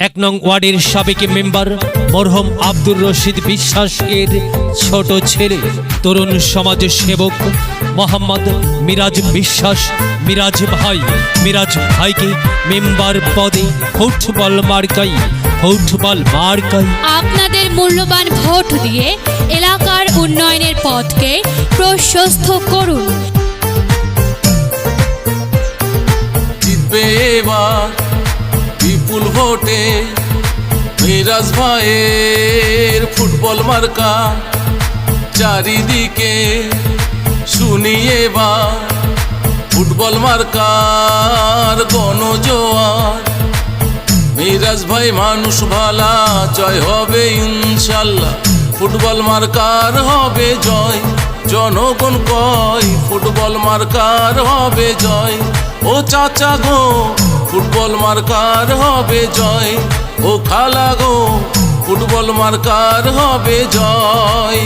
এক নং ওয়ার্ডের সাবেক মেম্বার মরহম আব্দুর রশিদ বিশ্বাসের ছোট ছেলে। তরুণ সমাজ সেবক মোহাম্মদ মিরাজ বিশ্বাস। মিরাজ ভাই মিরাজ ভাইকে মেম্বার পদে ফুটবল মার্কাই ফুটবল মার্কাই। আপনাদের মূল্যবান ভোট দিয়ে এলাকার উন্নয়নের পথকে প্রশস্ত করুন। জিতবে এবার বিপুল ভোটে মিরাজ ভাইয়ের ফুটবল মার্কা। চারিদিকে শুনি বা ফুটবল মার্কার গণজোয়ার। মিরাজ ভাই মানুষ ভালা, জয় হবে ইনশাল্লাহ। ফুটবল মার্কার হবে জয়। জনগণ কয়, ফুটবল মার্কার হবে জয়। ও চাচা গো ফুটবল মার্কার হবে জয়। ও খালা গো, ফুটবল মার্কার হবে জয়।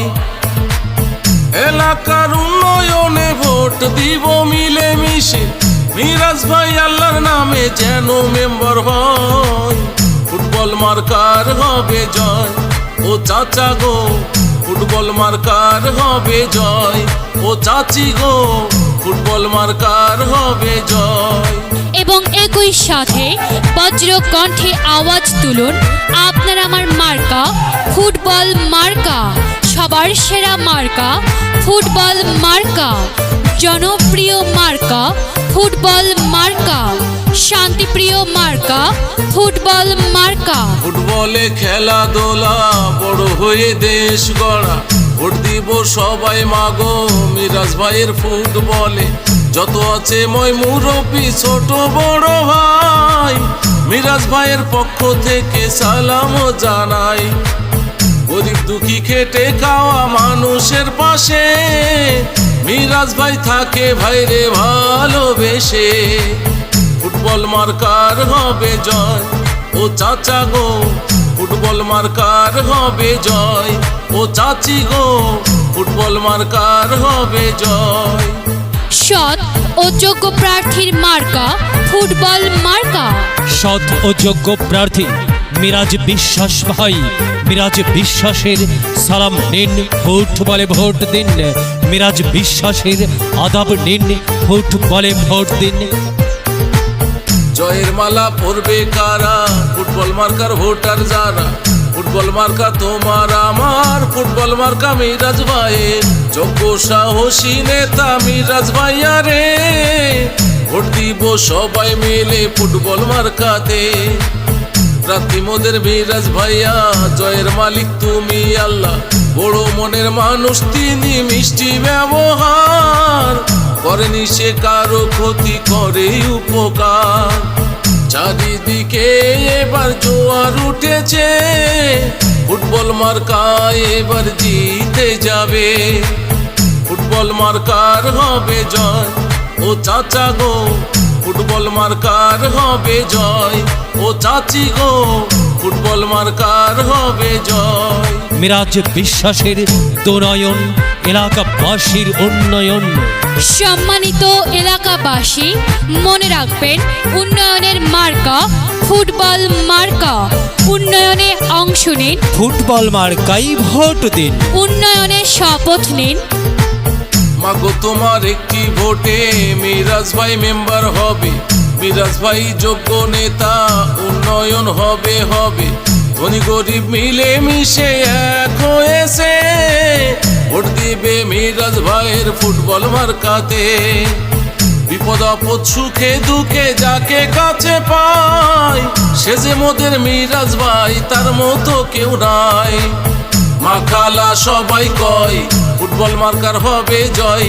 এলাকার উন্নয়নে ভোট দিব মিলে মিশে মিরাজ ভাই আল্লাহর নামে যেন মেম্বার হয়। ফুটবল মার্কার হবে জয়। ও চাচা গো, ফুটবল মার্কার হবে জয়। ও চাচি গো, ফুটবল মার্কার হবে জয়। একই সাথে বজ্র কণ্ঠে আওয়াজ তুলুন। আপনার আমার মার্কা, ফুটবল মার্কা, সবার সেরা মার্কা, ফুটবল মার্কা, জনপ্রিয় মার্কা, ফুটবল মার্কা, শান্তিপ্রিয় মার্কা, ফুটবল মার্কা। ফুটবলে খেলাধুলা বড় হয়ে দেশ গড়া। ভোট দিব সবাই মাগো, মিরাজ ভাইয়ের ফুটবলে। যত আছে মই মুরব্বী ছোট বড় ভাই, মিরাজ ভাইয়ের পক্ষ থেকে সালাম জানাই। গরিব দুঃখী খেটে খাওয়া মানুষের পাশে, মিরাজ ভাই থাকে ভাইরে ভালোবেসে। ফুটবল মার্কার হবে জয়, ও চাচা গো, ফুটবল মার্কার হবে জয়, ও চাচি গো, ফুটবল মার্কার হবে জয়। সৎ ও যোগ্য প্রার্থীর মার্কা ফুটবল মার্কা। সৎ ও যোগ্য প্রার্থী মিরাজ বিশ্বাস ভাই। মিরাজ বিশ্বাসের সালাম নিন ফুটবলে ভোট দিন। মিরাজ বিশ্বাসের আদাব নিন ফুটবলে ভোট দিন। জয়ের মালা পরবে কারা? ফুটবল মার্কার ভোটার যারা? ফুটবল মার্কা তোমার আমার। ফুটবল মার্কা মিরাজ ভাইয়ের। যোগ্য সাহসী নেতা মিরাজ ভাইয়া রে ভোট দিব সবাই মিলে ফুটবল মার্কাতে। রাত্রি মোদের মিরাজ ভাইয়া, জয়ের মালিক তুমি আল্লাহ। বড় মনের মানুষ, তিনি মিষ্টি ব্যবহার। করেনি সে কারও ক্ষতি, করে উপকার। চারিদিকে এবার জোয়ার উঠেছে। ফুটবল মার্কায় এবার জিতে যাবে। ফুটবল মার্কার হবে জয়, ও চাচা গো। ফুটবল মার্কার হবে জয়, ও চাচি গো। ফুটবল মার্কার হবে জয়। মিরাজ বিশ্বাসের দোনয়ন এলাকাবাসীর উন্নয়ন। সম্মানিত এলাকাবাসী মনে রাখবেন উন্নয়নের মার্কা ফুটবল মার্কা। উন্নয়নে অংশ নিন। ফুটবল মার্কাই ভোট দিন। উন্নয়নের শপথ নিন। মাগো তোমার একটি ভোটে মিরাজ ভাই মেম্বার হবে। মিরাজ ভাই যোগ্য নেতা উন্নয়ন হবে হবে। ধনী গরিব মিলে মিশে এক হয়েছে। ভোট দিবে মিরাজ ভাইয়ের ফুটবল মার্কাতে। বিপদ আপদ, সুখে দুঃখে যাকে কাছে পায়, সে যে মোদের মিরাজ ভাই, তার মতো কেউ নাই। মা খালা সবাই কয়, ফুটবল মার্কার হবে জয়।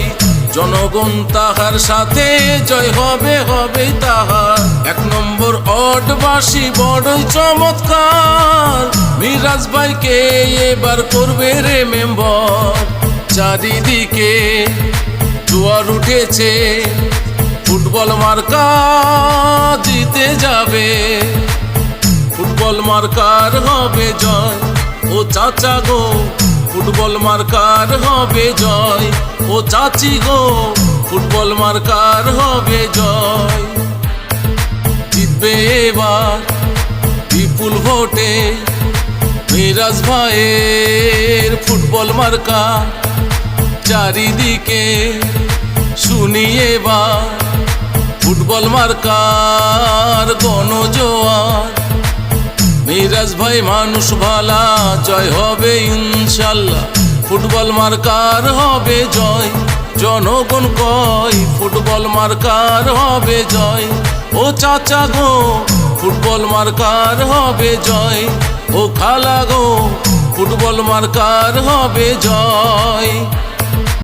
জনগণ তাহার সাথে জয় হবে হবে তাহার। এক নম্বর অটবাসী বড়ই চমৎকার। মিরাজ ভাইকে এবার করবে রে মেম্বর। চারিদিকে জোয়ার উঠেছে, ফুটবল মার্কা জিতে যাবে। ফুটবল মার্কার হবে জয়, ও চাচা গো, ফুটবল মার্কার হবে জয়। ও চাচি গো, ফুটবল মার্কার হবে জয়। জিতবে এবার বিপুল ভোটে মিরাজ ভাইয়ের ফুটবল মার্কা। চারিদিকে শুনিয়ে বা ফুটবল মার্কার গণজোয়ার। মিরাজ ভাই মানুষ ভালা, জয় হবে ইনশাল্লাহ। ফুটবল মার্কার হবে জয়। জনগণ কয়, ফুটবল মার্কার হবে জয়। ও চাচা গো, ফুটবল মার্কার হবে জয়। ও খালা গো, ফুটবল মার্কার হবে জয়।